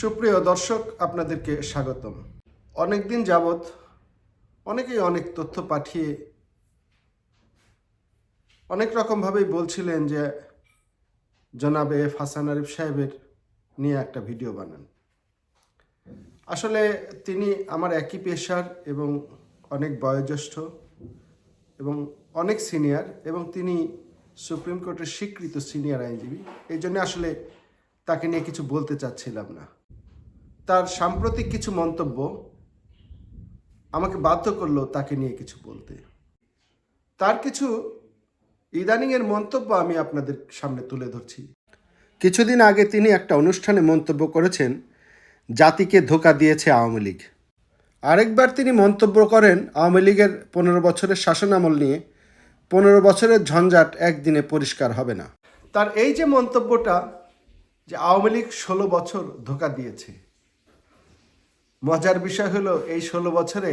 সুপ্রিয় দর্শক, আপনাদেরকে স্বাগতম। অনেকদিন যাবৎ অনেকেই অনেক তথ্য পাঠিয়ে অনেক রকমভাবেই বলছিলেন যে জনাবে এফ হাসান আরিফ সাহেবের নিয়ে একটা ভিডিও বানান। আসলে তিনি আমার একই পেশার এবং অনেক বয়োজ্যেষ্ঠ এবং অনেক সিনিয়র এবং তিনি সুপ্রিম কোর্টের স্বীকৃত সিনিয়র আইনজীবী। এই জন্য আসলে তাকে নিয়ে কিছু বলতে চাচ্ছিলাম না। তার সাম্প্রতিক কিছু মন্তব্য আমাকে বাধ্য করল তাকে নিয়ে কিছু বলতে। তার কিছু ইদানিংয়ের মন্তব্য আমি আপনাদের সামনে তুলে ধরছি। কিছুদিন আগে তিনি একটা অনুষ্ঠানে মন্তব্য করেছেন, জাতিকে ধোকা দিয়েছে আওয়ামী লীগ। আরেকবার তিনি মন্তব্য করেন, আওয়ামী লীগের পনেরো বছরের শাসনামল নিয়ে পনেরো বছরের ঝঞ্ঝাট একদিনে পরিষ্কার হবে না। তার এই যে মন্তব্যটা যে আওয়ামী লীগ ষোলো বছর ধোকা দিয়েছে মজার বিষয় হলো এই ষোলো বছরে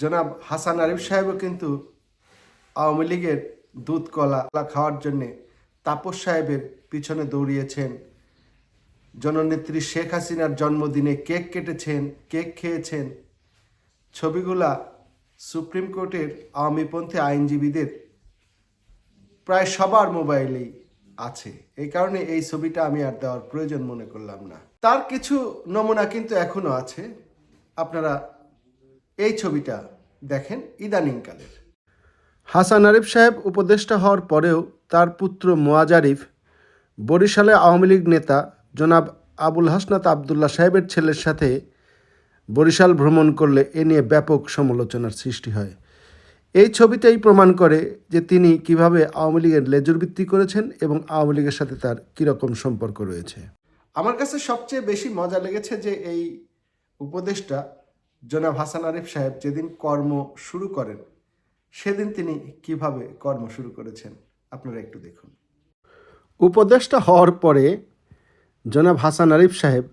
জনাব হাসান আরিফ সাহেবও কিন্তু আওয়ামী লীগের দুধ, কলা খাওয়ার জন্যে তাপস সাহেবের পিছনে দৌড়িয়েছেন। জননেত্রী শেখ হাসিনার জন্মদিনে কেক কেটেছেন, কেক খেয়েছেন। ছবিগুলা সুপ্রিম কোর্টের আওয়ামীপন্থী আইনজীবীদের প্রায় সবার মোবাইলেই আছে। এই কারণে এই ছবিটা আমি আর দেওয়ার প্রয়োজন মনে করলাম না। তার কিছু নমুনা কিন্তু এখনও আছে। আপনারা এই ছবিটা দেখেন ইদানিংকালের। হাসান আরিফ সাহেব উপদেষ্টা হওয়ার পরেও তার পুত্র মোয়াজ আরিফ, বরিশালে আওয়ামী লীগ নেতা জনাব আবুল হাসনাত আবদুল্লাহ সাহেবের ছেলের সাথে বরিশাল ভ্রমণ করলে এ নিয়ে ব্যাপক সমালোচনার সৃষ্টি হয়। এই ছবিতেই প্রমাণ করে যে তিনি কীভাবে আওয়ামী লীগের লেজুরবৃত্তি করেছেন এবং আওয়ামী লীগের সাথে তার কীরকম সম্পর্ক রয়েছে। আমার কাছে সবচেয়ে বেশি মজা লেগেছে যে এই উপদেশটা জনাব হাসান আরিফ সাহেব যেদিন কর্ম শুরু করেন সেদিন তিনি কীভাবে কর্ম শুরু করেছেন আপনারা একটু দেখুন। উপদেশটা হওয়ার পরে জনাব হাসান আরিফ সাহেব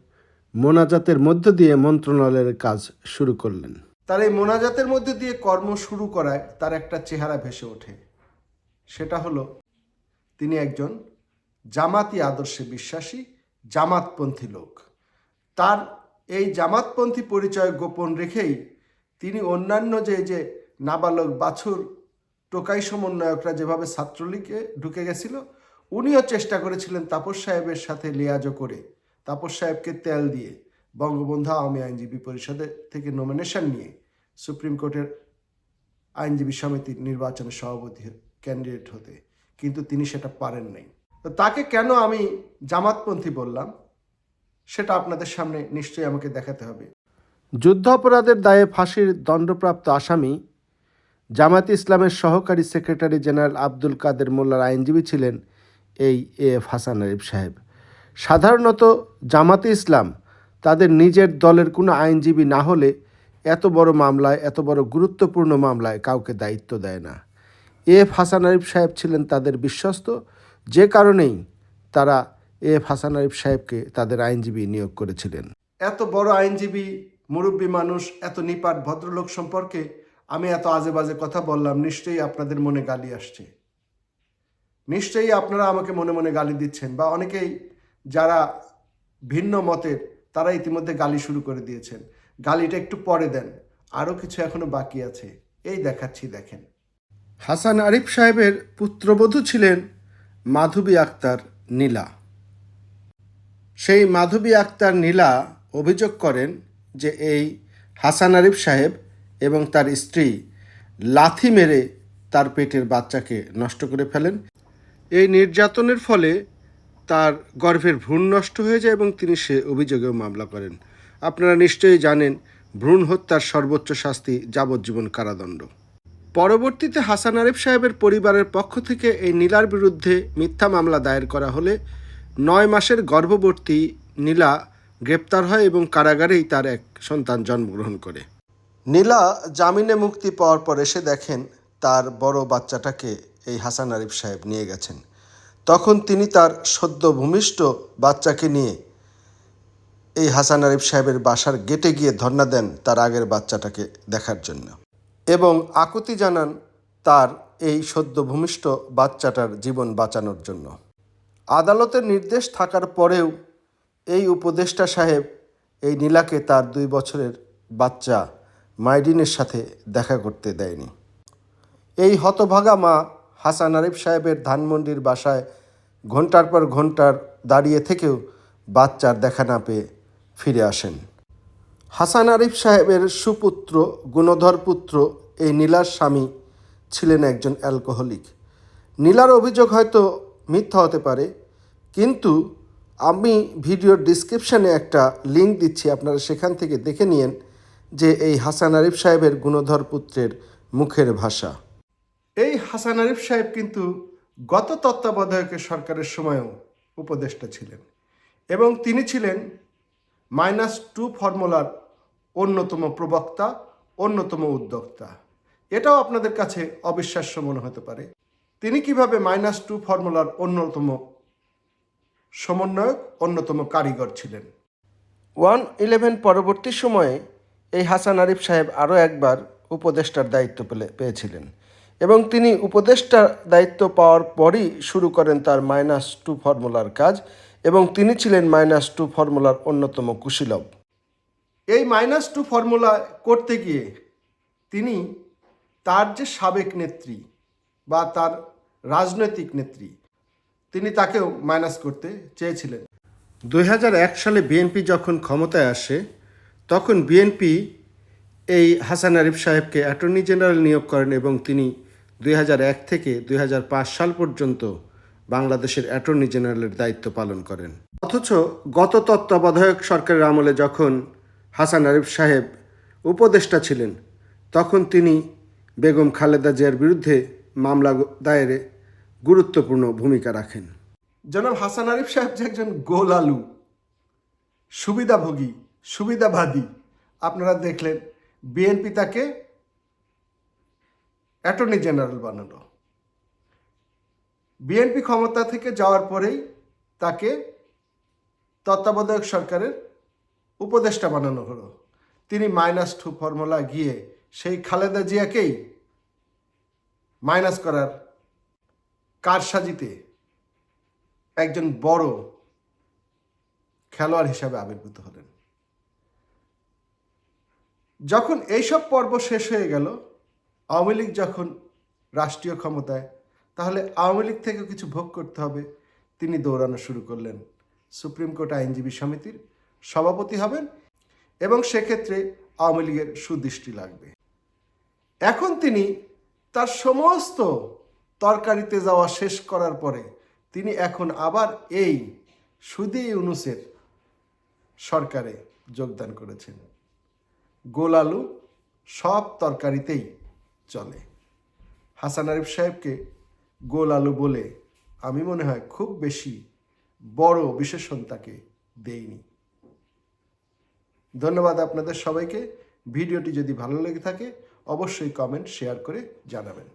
মোনাজাতের মধ্য দিয়ে মন্ত্রণালয়ের কাজ শুরু করলেন। তার এই মোনাজাতের মধ্যে দিয়ে কর্ম শুরু করায় তার একটা চেহারা ভেসে ওঠে। সেটা হলো তিনি একজন জামাতি আদর্শে বিশ্বাসী জামাতপন্থী লোক। তার এই জামাতপন্থী পরিচয় গোপন রেখেই তিনি অন্যান্য যে যে নাবালক বাছুর, টোকাই সমন্বয়করা যেভাবে ছাত্রলীগে ঢুকে গেছিল, উনিও চেষ্টা করেছিলেন তাপস সাহেবের সাথে লিয়াজো করে, তাপস সাহেবকে তেল দিয়ে বঙ্গবন্ধু আওয়ামী আইনজীবী পরিষদের থেকে নমিনেশন নিয়ে সুপ্রিম কোর্টের আইনজীবী সমিতির নির্বাচনে সভাপতি ক্যান্ডিডেট হতে। কিন্তু তিনি সেটা পারেন নাই। তো তাকে কেন আমি জামাতপন্থী বললাম, সেটা আপনাদের সামনে নিশ্চয়ই আমাকে দেখাতে হবে। যুদ্ধাপরাধের দায়ে ফাঁসির দণ্ডপ্রাপ্ত আসামি জামাত ইসলামের সহকারী সেক্রেটারি জেনারেল আব্দুল কাদের মোল্লার আইনজীবী ছিলেন এই এ এফ হাসান আরিফ সাহেব। সাধারণত জামাতে ইসলাম তাদের নিজের দলের কোনো আইনজীবী না হলে এত বড় মামলায়, এত বড় গুরুত্বপূর্ণ মামলায় কাউকে দায়িত্ব দেয় না। এ এফ হাসান আরিফ সাহেব ছিলেন তাদের বিশ্বস্ত যে কারণেই তারা এ এফ হাসান আরিফ সাহেবকে তাদের আইনজীবী নিয়োগ করেছিলেন। এত বড় আইনজীবী মুরব্বী মানুষ এত নিপাট ভদ্রলোক সম্পর্কে আমি এত আজে বাজে কথা বললাম নিশ্চয়ই আপনাদের মনে গালি আসছে। নিশ্চয়ই আপনারা আমাকে মনে মনে গালি দিচ্ছেন বা অনেকেই যারা ভিন্ন মতের তারা ইতিমধ্যে গালি শুরু করে দিয়েছেন। গালিটা একটু পরে দেন আরও কিছু এখনও বাকি আছে। এই দেখাচ্ছি দেখেন। হাসান আরিফ সাহেবের পুত্রবধূ ছিলেন মাধবী আক্তার নীলা। সেই মাধবী আক্তার নীলা অভিযোগ করেন যে এই হাসান আরিফ সাহেব এবং তার স্ত্রী লাথি মেরে তার পেটের বাচ্চাকে নষ্ট করে ফেলেন। এই নির্যাতনের ফলে তার গর্ভের ভ্রূণ নষ্ট হয়ে যায় এবং তিনি সে অভিযোগেও মামলা করেন। আপনারা নিশ্চয়ই জানেন, ভ্রূণ হত্যার সর্বোচ্চ শাস্তি যাবজ্জীবন কারাদণ্ড। পরবর্তীতে হাসান আরিফ সাহেবের পরিবারের পক্ষ থেকে এই নীলার বিরুদ্ধে মিথ্যা মামলা দায়ের করা হলে নয় মাসের গর্ভবতী নীলা গ্রেপ্তার হয় এবং কারাগারেই তার এক সন্তান জন্মগ্রহণ করে। নীলা জামিনে মুক্তি পাওয়ার পর এসে দেখেন তার বড় বাচ্চাটাকে এই হাসান আরিফ সাহেব নিয়ে গেছেন। তখন তিনি তার সদ্য ভূমিষ্ঠ বাচ্চাকে নিয়ে এই হাসান আরিফ সাহেবের বাসার গেটে গিয়ে ধর্ণা দেন তার আগের বাচ্চাটাকে দেখার জন্য। এবং আকুতি জানান তার এই সদ্য ভূমিষ্ঠ বাচ্চাটার জীবন বাঁচানোর জন্য। আদালতের নির্দেশ থাকার পরেও এই উপদেষ্টা সাহেব এই নীলাকে তার দুই বছরের বাচ্চা মাইডিনের সাথে দেখা করতে দেয়নি। এই হতভাগা মা হাসান আরিফ সাহেবের ধানমন্ডির বাসায় ঘণ্টার পর ঘণ্টার দাঁড়িয়ে থেকেও বাচ্চার দেখা না পেয়ে ফিরে আসেন। হাসান আরিফ সাহেবের সুপুত্র, গুণধর পুত্র, এই নীলার স্বামী ছিলেন একজন অ্যালকোহলিক। নীলার অভিযোগ হয়তো মিথ্যা হতে পারে, কিন্তু আমি ভিডিওর ডিসক্রিপশানে একটা লিঙ্ক দিচ্ছি, আপনারা সেখান থেকে দেখে নিন যে এই হাসান আরিফ সাহেবের গুণধর পুত্রের মুখের ভাষা। এই হাসান আরিফ সাহেব কিন্তু গত তত্ত্বাবধায়কের সরকারের সময়ও উপদেষ্টা ছিলেন এবং তিনি ছিলেন মাইনাস টু ফর্মুলার অন্যতম প্রবক্তা, অন্যতম উদ্যোক্তা। এটাও আপনাদের কাছে অবিশ্বাস্য মনে হতে পারে। তিনি কীভাবে মাইনাস টু ফর্মুলার অন্যতম সমন্বয়ক, অন্যতম কারিগর ছিলেন। ওয়ান ইলেভেন পরবর্তী সময়ে এই হাসান আরিফ সাহেব আরও একবার উপদেষ্টার দায়িত্ব পেলে পেয়েছিলেন এবং তিনি উপদেষ্টার দায়িত্ব পাওয়ার পরই শুরু করেন তার মাইনাস টু ফর্মুলার কাজ এবং তিনি ছিলেন মাইনাস টু ফর্মুলার অন্যতম কুশীলব। এই মাইনাস টু ফর্মুলা করতে গিয়ে তিনি তার যে সাবেক নেত্রী বা তার রাজনৈতিক নেত্রী, তিনি তাকেও মাইনাস করতে চেয়েছিলেন। দুই হাজার এক সালে বিএনপি যখন ক্ষমতায় আসে, তখন বিএনপি এই হাসান আরিফ সাহেবকে অ্যাটর্নি জেনারেল নিয়োগ করেন এবং তিনি দুই হাজার এক থেকে দুই হাজার পাঁচ সাল পর্যন্ত বাংলাদেশের অ্যাটর্নি জেনারেলের দায়িত্ব পালন করেন। অথচ গত তত্ত্বাবধায়ক সরকারের আমলে যখন হাসান আরিফ সাহেব উপদেষ্টা ছিলেন, তখন তিনি বেগম খালেদা জিয়ার বিরুদ্ধে মামলা দায়েরে গুরুত্বপূর্ণ ভূমিকা রাখেন। জনাব হাসান আরিফ সাহেব যে একজন গোল আলু, সুবিধাভোগী, সুবিধাবাদী, আপনারা দেখলেন বিএনপি তাকে অ্যাটর্নি জেনারেল বানালো। বিএনপি ক্ষমতা থেকে যাওয়ার পরেই তাকে তত্ত্বাবধায়ক সরকারের উপদেষ্টা বানানো হলো। তিনি মাইনাস টু ফর্মুলা গিয়ে সেই খালেদা জিয়াকেই মাইনাস করার কারসাজিতে একজন বড় খেলোয়াড় হিসাবে আবির্ভূত হলেন। যখন এইসব পর্ব শেষ হয়ে গেল, আওয়ামী লীগ যখন রাষ্ট্রীয় ক্ষমতায়, তাহলে আওয়ামী লীগ থেকে কিছু ভোগ করতে হবে। তিনি দৌড়ানো শুরু করলেন। সুপ্রিম কোর্ট আইনজীবী সমিতির সভাপতি হবেন এবং সেক্ষেত্রে আওয়ামী লীগের সুদৃষ্টি লাগবে। এখন তিনি তার সমস্ত তরকারিতে যাওয়া শেষ করার পরে তিনি এখন আবার এই সুদি ইউনুসের সরকারে যোগদান করেছেন। গোল আলু সব তরকারিতেই চলে। হাসান আরিফ সাহেবকে গোল আলু বলে আমি মনে হয় খুব বেশি বড় বিশেষণ তাকে দেইনি। ধন্যবাদ আপনাদের সবাইকে। ভিডিওটি যদি ভালো লেগে থাকে অবশ্যই কমেন্ট শেয়ার করে জানাবেন।